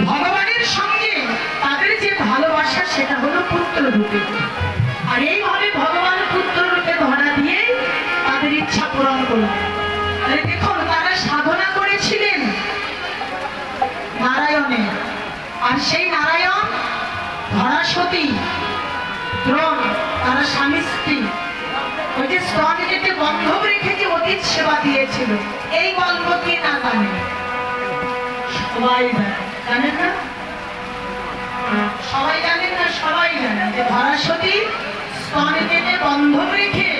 ভগবানের সঙ্গে তাদের যে ভালোবাসা, সেটা হলো পুত্র রূপে। আর এইভাবে ভগবান পুত্র রূপে ধরা দিয়ে তাদের ইচ্ছা পূরণ করল। দেখুন, তারা সাধনা করেছিলেন নারায়ণের আর সেই নারায়ণ ধরাসতী দ্রোণ, তারা স্বামী স্ত্রী। ওই যে স্তন কেটে বন্ধক রেখে যে অতীত সেবা দিয়েছিল। এই গল্প কি না জানে? সবাই জানে। জানেন না? সবাই জানেন না? সবাই জানে যে ধরাসতী স্তন কেটে রেখে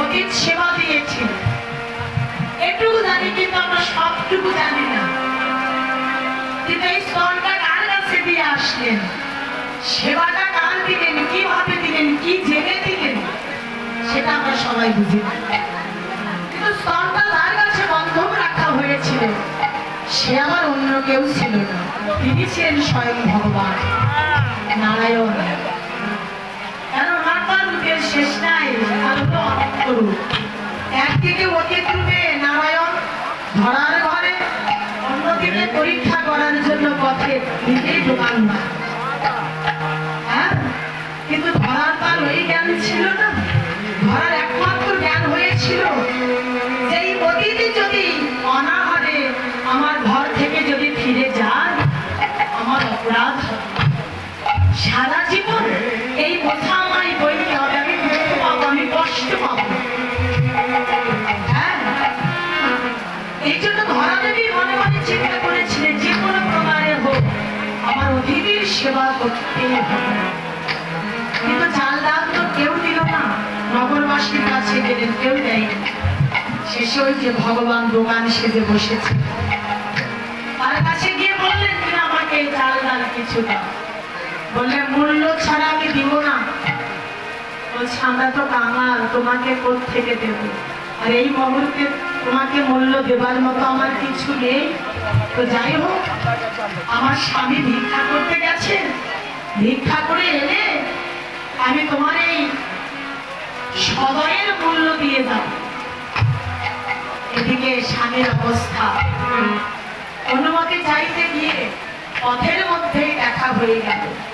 অতীত সেবা দিয়েছিল এটুকু জানি, কিন্তু আমরা সবটুকু জানি না। কিন্তু এই স্তনটা কার কাছে দিয়ে আসলেন? সেবাটা কার দিলেন? কীভাবে দিলেন? কি জেনে দিলেন? সেটা আমরা সবাই বুঝি। কিন্তু স্তনটা তার কাছে বন্ধক রাখা হয়েছিল। সে আমার অন্য কেউ ছিল না। তিনি ছিলেন স্বয়ং ভগবান, নারায়ণ। কেন ওনার রূপের শেষ নাই একদিকে অতীত রূপে নারায়ণ ধরার ঘরে, অন্যদিকে পরীক্ষা করার জন্য পথে নিজেই দোকান হ্যাঁ? কিন্তু ধরার তার ওই জ্ঞান ছিল না। ধরার একমাত্র জ্ঞান হয়েছিল যে এই অতীতে যদি অনাহারে আমার সারা জীবন এই বোঝা আমায় বইতে হবে, আমি দুঃখ পাবো আমি কষ্ট পাবো। হ্যাঁ? এই জন্য ধরা দেবী মনে মনে চিন্তা করেছিলেন, যে কোনো প্রকারে হোক, আমার অতিথির সেবা করতে কিন্তু চাল ডাল তো কেউ দিল না, নগরবাসীর কাছে গেলেন, কেউ দেয়নি শেষে ওই যে ভগবান দোকান সেজে বসেছে। তার কাছে গিয়ে বললেন, তুমি আমাকে চাল ডাল কিছু দাও। বললে, মূল্য ছাড়া আমি দিব না। বলছে, আমরা তো কাঙাল তোমাকে থেকে দেব? আর এই মুহূর্তে তোমাকে মূল্য দেবার মতো আমার কিছু নেই। তো যাই হোক, আমার স্বামী ভিক্ষা করতে গেছে। ভিক্ষা করে এলে আমি তোমার এই সদয়ের মূল্য দিয়ে দাও এদিকে স্বামীর অবস্থা। অনুমতি চাইতে গিয়ে পথের মধ্যেই দেখা হয়ে গেল।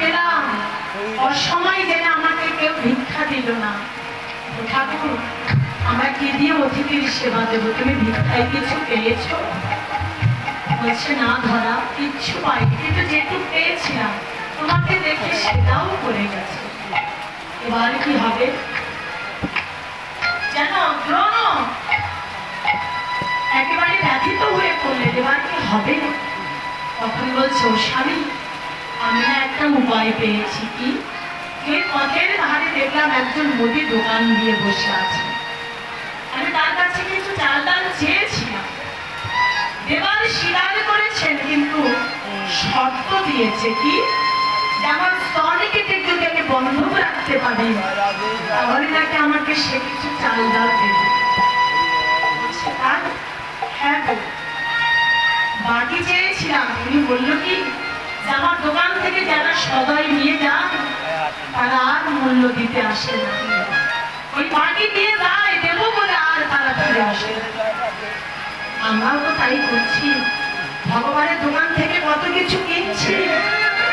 গেলাম। অসময় জেনে আমাকে কেউ ভিক্ষা দিল না। ঠাকুর, আমরা কি দিয়ে অতিথির সেবা দেবো? তুমি ভিক্ষায় কিছু পেয়েছ? বলছে, না ধরা, কিচ্ছু পাইনি। কিন্তু যেটুকু পেয়েছিলাম, তোমাকে দেখে সেটাও করে গেছে। এবার কি হবে? যেন দ্রোণ একেবারে ব্যথিত হয়ে পড়লেন। এবার কি হবে? তখন বলছে, "ও স্বামী আমি একটা উপায় পেয়েছি, কি? এই পথের ধারে দেখলাম একজন মুদি দোকান দিয়ে বসে আছে। আমি তার কাছে কিছু চাল ডাল চেয়েছিলাম। দেবার স্বীকার করেছেন, কিন্তু শর্ত দিয়েছে, কি? আমি রাখতে পারি। তাহলে নাকি আমাকে সে কিছু চাল দেবে। হ্যাঁ বাকি চেয়েছিলাম, তিনি বলল, কি? আমার দোকান থেকে যারা সদাই নিয়ে যান, তারা আর মূল্য দিতে আসে ওই পার্টি দিয়ে যায় দেব বলে আর তারা ফিরে আসে আমরাও তো তাই করছি। ভগবানের দোকান থেকে কত কিছু কিনছি,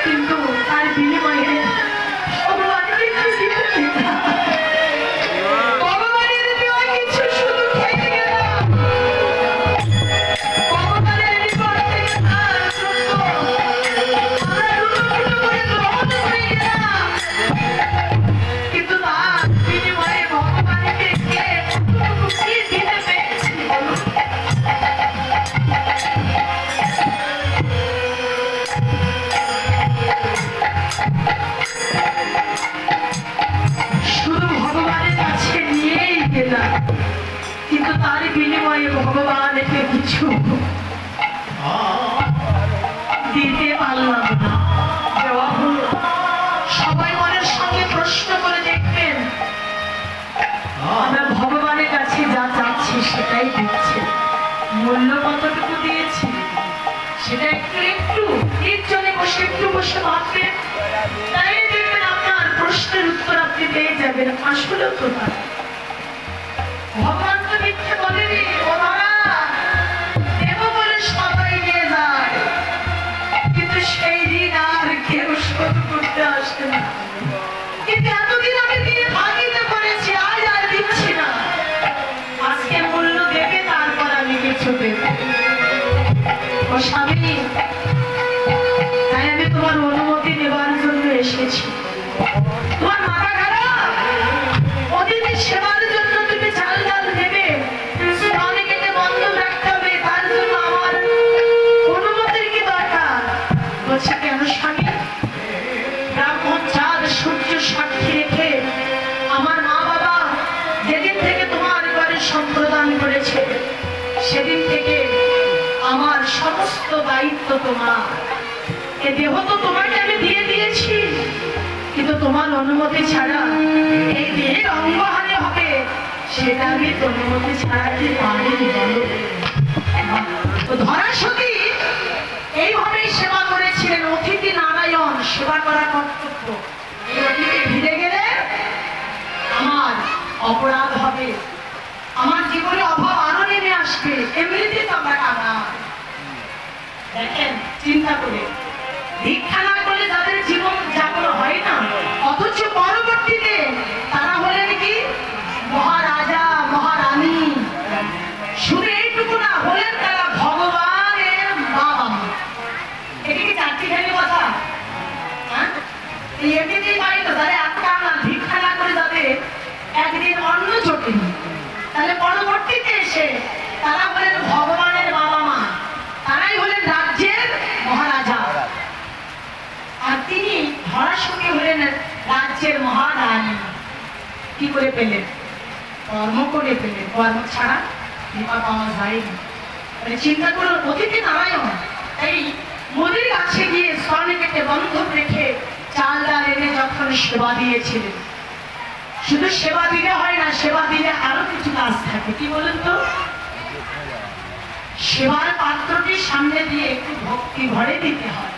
কিন্তু তার বিনিময়ে ভগবানের সেটাই দিচ্ছে। মূল্য কতটুকু দিয়েছি? সেটা একটু একটু নির্জনে বসে, একটু বসে ভাববেন তাই দেখবেন আপনার প্রশ্নের উত্তর আপনি পেয়ে যাবেন। আসলেও তো থেকে আমার সমস্ত দায়িত্ব তোমার। এ দেহ তো তোমাকে আমি দিয়ে দিয়েছি, কিন্তু তোমার অনুমতি ছাড়া এই দেহের অঙ্গহানি হবে, সেটা আমি অনুমতি ছাড়া কি পারি ধরা সতী এইভাবেই সেবা করেছিলেন অতিথি নারায়ণ, সেবা করা কর্তব্য এই অতিথি ভিড়ে গেলে আমার অপরাধ হবে আমার জীবনে অভাব আরও নেমে আসবে এমনিতে তো আমরা কামনা দেখেন, চিন্তা করে। ভিক্ষা না করলে যাদের জীবন যাপন হয় না, অথচ পরবর্তীতে তারা হলেন কি? মহারাজা, মহারানী। শুধু এইটুকু না, হলেন তারা ভগবানের বাবা। এটা কি চারটি খালি কথা? হ্যাঁ? এমনিতেই পারি তো, তাহলে আজকে আমরা ভিক্ষা না করে যাদের একদিন অন্ন জোটেনি তাহলে পরবর্তীতে এসে তারা হলেন ভগবানের বাবা মা তারাই হলেন রাজ্যের মহারাজা আর তিনি ধরার সঙ্গে হলেন রাজ্যের মহারানী। কি করে পেলেন? কর্ম করে পেলেন। কর্ম ছাড়া কৃপা পাওয়া যায়নি। মানে চিন্তা করুন, অতিথি নারায়ণ, এই মোদির কাছে গিয়ে স্বামীকে বন্ধক রেখে চাল ডাল এনে যখন সেবা দিয়েছিলেন, শুধু সেবা দিলে হয় না, সেবা দিলে আরও কিছু কাজ থাকে। কি বলুন তো? সেবার পাত্রটির সামনে দিয়ে একটু ভক্তি ভরে দিতে হয়।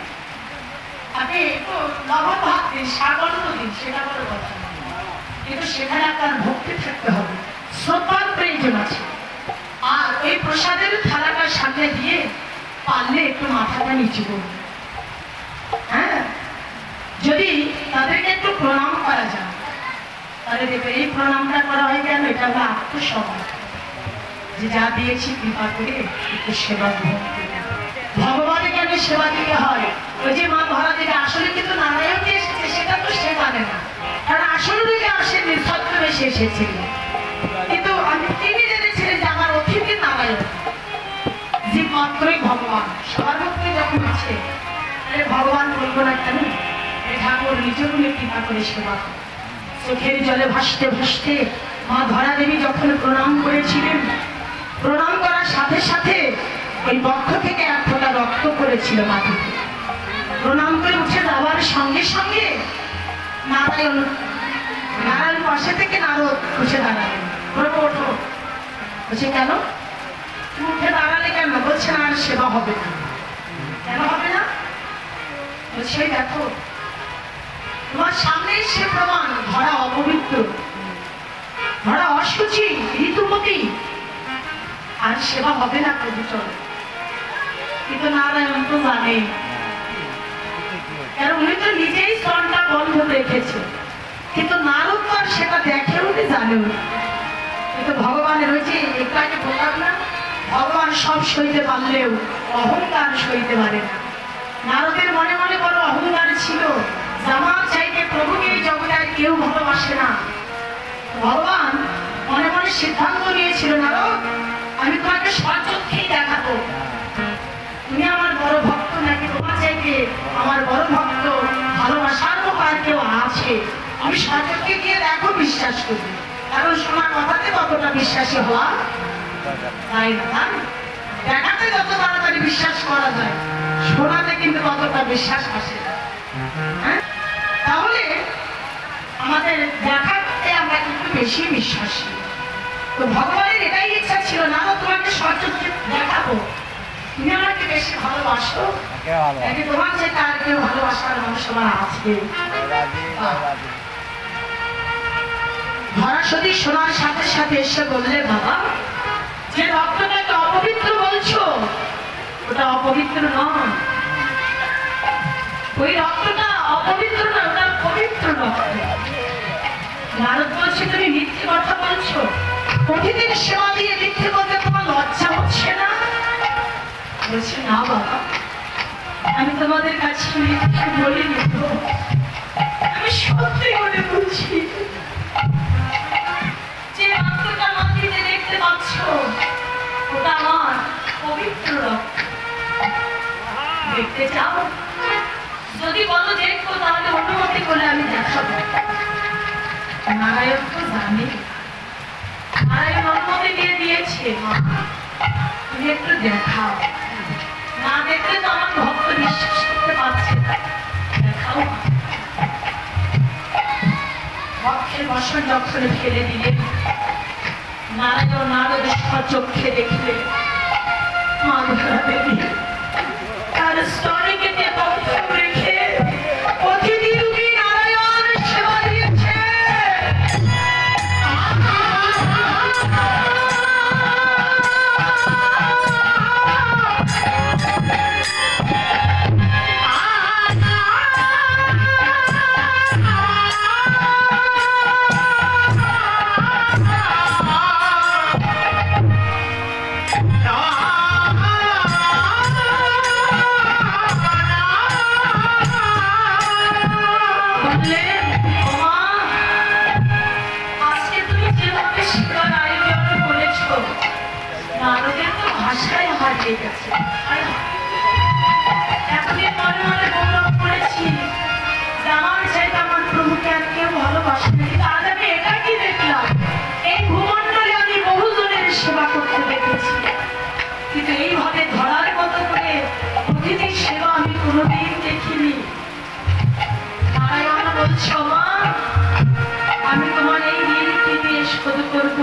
সেটা কথা। সেখানে ভক্তি হবে। আছে। আর ওই প্রসাদের সামনে পারলে একটু মাথাটা হ্যাঁ? যদি তাদেরকে একটু প্রণাম করা যায়, তাহলে দেখবে এই প্রণামটা করা হয় কেন? এটা হলো আত্মসম্মান যে যা দিয়েছি কৃপা করে একটু সেবা গ্রহণ কেন সেবা দিতে হয়। ওই যে মা ধরা দিকে আসলে কিন্তু নারায়ণ যে এসেছে, সেটা তো সে জানে না। কারণ আসলে দিকে আসে নিঃশব্দ বেশি এসেছিলেন কিন্তু আমি তিনি জেনেছিলেন যে আমার অতিথি নারায়ণ। যে মাত্রই ভগবান। সবার ভক্তি যখন আছে ভগবান বলব না কেন? ঠাকুর নিজগুলি কৃপা করে সেবা। চোখের জলে ভাসতে ভাসতে মা ধরা দেবী যখন প্রণাম করেছিলেন, প্রণাম করার সাথে সাথে ওই বক্ষ থেকে এক ফোঁটা রক্ত করেছিল মাটিতে প্রণাম করে উঠে যাওয়ার সঙ্গে সঙ্গে নারায়ণ নারায়ণ পাশে থেকে নারদ উঠে দাঁড়ালেন। প্রভু ওঠো। বলছে, কেন? উঠে দাঁড়ালে কেন? বলছে, না, আর সেবা হবে না। কেন হবে না? বলছে, দেখো, তোমার সামনেই সে প্রমাণ, ধরা অপবিত্র। ধরা অসুচি ঋতুমতি। আর সেবা হবে না, প্রভু চলো কিন্তু নারায়ণ তো জানে। কারণ উনি তো নিজেই স্তনটা বন্ধ রেখেছে। কিন্তু নারদ তো আর সেটা দেখে উনি জানেও কিন্তু ভগবানের ওই যে একটু আগে বললাম না, ভগবান সব সইতে পারলেও অহংকার সইতে পারে না। নারদের মনে মনে বড় অহংকার ছিল জামার চাইতে প্রভুকে এই জগতে আর কেউ ভালোবাসে না। ভগবান মনে মনে সিদ্ধান্ত নিয়েছিল, নারদ, আমি তোমাকে সচক্ষেই দেখাবো। তুমি আমার বড় ভক্ত নাকি? তোমার চাইতে আমার বড় ভক্ত ভালোবাসার মতো কেউ আছে। আমি সচক্ষে গিয়ে দেখো, বিশ্বাস করবে কারণ শোনা কথাতে কতটা বিশ্বাসী হওয়া তাই দেখাতে যত তাড়াতাড়ি বিশ্বাস করা যায়, শোনাতে কিন্তু তত অতটা বিশ্বাস আসে। হ্যাঁ? তাহলে আমাদের দেখাতে আমরা কিন্তু বেশি বিশ্বাসী। তো ভগবানের এটাই ইচ্ছা ছিল, না তোমাকে সচক্ষে দেখাবো। তুমি আমাকে বেশি ভালোবাসো? নাকি তোমার যে তার কেউ ভালোবাসার মানুষ আমার আছে? শোনার সাথে সাথে এসে বললে বাবা যে রক্তটাকে অপবিত্র বলছো ওটা অপবিত্র নয়। ওই রক্তটা অপবিত্র না ওটা পবিত্র রক্ত। নারদ বলছে তুমি মিথ্যে কথা বলছো। প্রতিদিন সেবা দিয়ে মিথ্যে বলতে তোমার লজ্জা হচ্ছে না? বলছে না বাবা। আমি তোমাদের কাছে মিথ্যে বলিনি। আমি সত্যি করে বলছি, যে রক্তটা মাটিতে দেখতে পাচ্ছ, ওটা আমার পবিত্র রক্ত। দেখতে চাও? যদি বলো দেখব, তাহলে অনুমতি করে আমি দেখাবো। নারায়ণ তো জানি। নারায়ণ অনুমতি দিয়ে দিয়েছে, মা। তুমি একটু দেখাও। না দেখলে তো আমার ভক্ত বিশ্বাস করতে পারছে না দেখাও মা। ভক্তের বসন যখন ফেলে দিলেন নারায়ণ নারদ চক্ষে দেখলে মাধুরা দেবী তার স্তরে কেটে ভালোবাসে না। কিন্তু কি এইভাবে ধরার মতো করে প্রতিটি সেবা আমি কোনোদিন দেখিনি। নারায়ণ আমি তোমার এই ঋণকে দিয়ে শোধ করব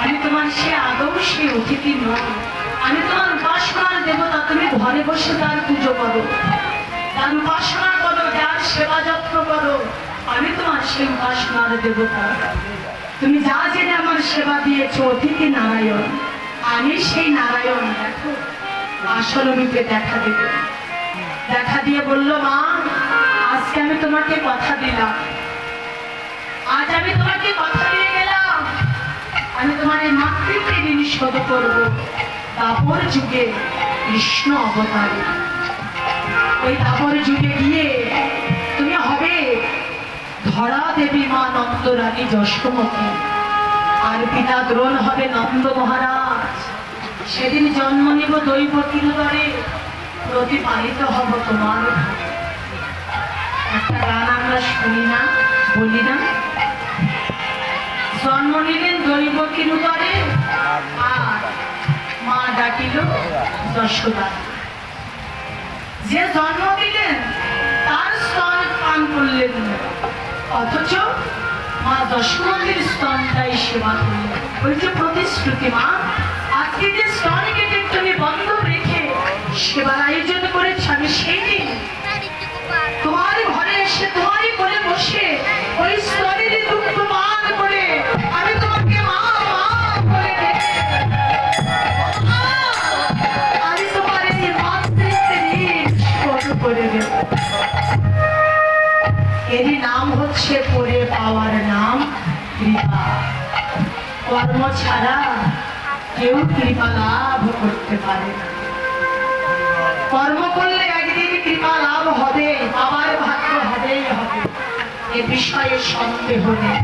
আমি তোমার সে আদৌ সে অতিথি নয় আমি তোমার উপাসনার দেবতা, তুমি ঘরে বসে তার পুজো করো। তার উপাসনা করো, যার সেবা যত্ন করো। আমি তোমার সেই উপাসনার দেবতা। তুমি যা জেনে আমার সেবা দিয়েছ অতিথি নারায়ণ। আমি সেই নারায়ণ, দেখো, আসল রূপে দেখা দেবে। দেখা দিয়ে বলল, মা, আজকে আমি তোমাকে কথা দিলাম। আজ আমি তোমাকে কথা দিয়ে গেলাম। আমি তোমার এই মাতৃত্বে ঋণ শোধ করব। দাপর যুগে কৃষ্ণ অবতারে। ওই দাপর যুগে গিয়ে ধরা দেবী মা নন্দরানী যশোমতী। আর পিতা দ্রোণ হবে নন্দ মহারাজ। সেদিন জন্ম নিব দৈব কিরুদরে প্রতিপালিত হব তোমার। একটা গান আমরা শুনি না, বলি না। জন্ম নিলেন দৈব কিরুদরে আর মা ডাকিল যশোদা। যে জন্ম দিলেন, তার স্তন পান করলেন। না। অথচ মা দশমন্দির স্তনটাই সেবা করলেন। ওই যে প্রতিশ্রুতি মা, আজকে যে স্তন কেটে তুমি বন্ধ রেখে সেবার আয়োজন কর্ম ছাড়া কেউ কৃপা লাভ করতে পারে কর্ম করলে একদিন কৃপা লাভ হবে, আবার ভাগ্য হবেই হবে। এ বিষয়ে সন্দেহ নেই।